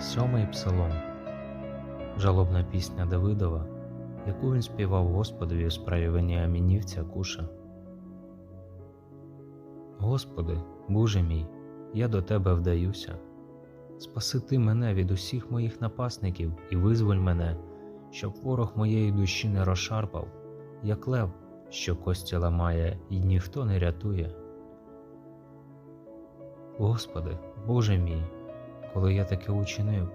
Сьомий псалом. Жалобна пісня Давидова, яку він співав Господові у справі Веніамінівця Куша. Господи, Боже мій, я до Тебе вдаюся. Спаси Ти мене від усіх моїх напасників і визволь мене, щоб ворог моєї душі не розшарпав, як лев, що кості ламає, і ніхто не рятує. Господи, Боже мій, коли я таке учинив,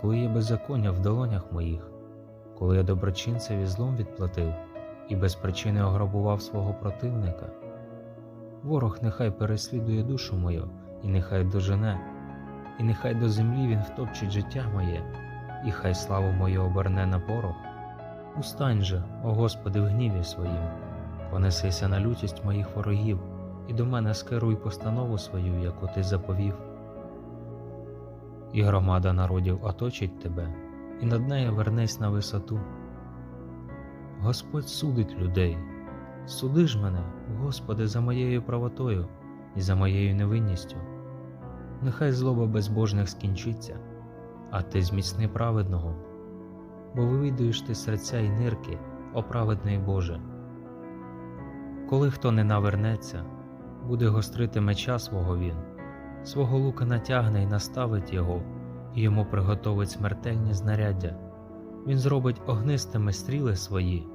коли є беззаконня в долонях моїх, коли я доброчинцеві злом відплатив і без причини ограбував свого противника, ворог нехай переслідує душу мою, і нехай дожене, і нехай до землі він втопчить життя моє, і хай славу мою оберне на порох. Устань же, о Господи, в гніві своїм, понесися на лютість моїх ворогів, і до мене скеруй постанову свою, яку ти заповів. І громада народів оточить тебе, і над нею вернись на висоту. Господь судить людей, суди ж мене, Господи, за моєю правотою і за моєю невинністю. Нехай злоба безбожних скінчиться, а ти зміцни праведного, бо вивідуєш ти серця й нирки, о праведний Боже. Коли хто не навернеться, буде гострити меча свого він, свого лука натягне й наставить його, і йому приготовить смертельні знаряддя. Він зробить огнистими стріли свої,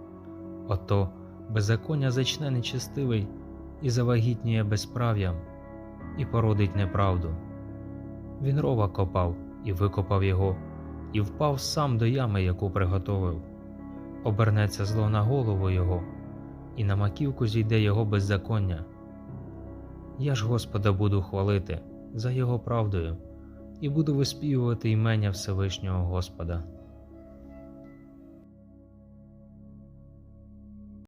ото беззаконня зачне нечестивий і завагітніє безправ'ям, і породить неправду. Він рова копав і викопав його, і впав сам до ями, яку приготовив. Обернеться зло на голову його, і на маківку зійде його беззаконня. Я ж Господа буду хвалити за його правдою і буду виспівувати імення Всевишнього Господа.